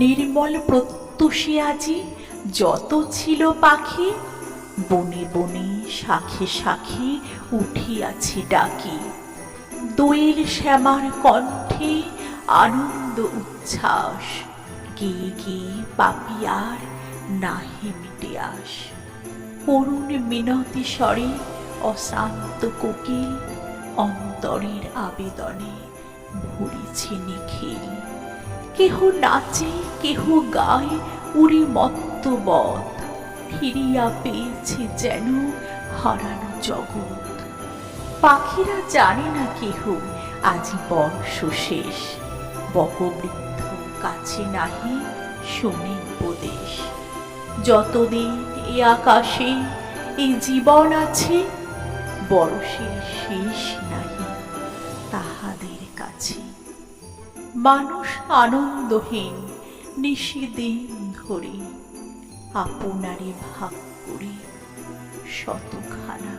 নির্মল প্রত্যুষে আজি যত ছিল পাখি, বনে বনে শাখে শাখে উঠিয়াছি ডাকি। দোয়েল শ্যামার কণ্ঠে আনন্দ উচ্ছ্বাস, গিয়ে গিয়ে পাপিয়ার নাহি মিটে আস। করুণ মিনতি স্বরে অশান্ত কোকিল অন্তরের আবেদনে ভরিছে নিখিল। কেহ নাচে, কেহ গায়, উড়ি মত্ত বধ, ফিরিয়া পেয়েছে যেন হারানো জগৎ। পাখিরা জানে না কেহ আজি বর্ষ শেষ বকবৃদ্ধ কাছে নাহি শোনে উপদেশ। যতদিন এ আকাশে এই জীবন আছে বরষের শেষ নাহি তাহাদের কাছে। মানুষ আনন্দহীন নিষিদিন ধরে আপনারে ভাগ করে শতখানা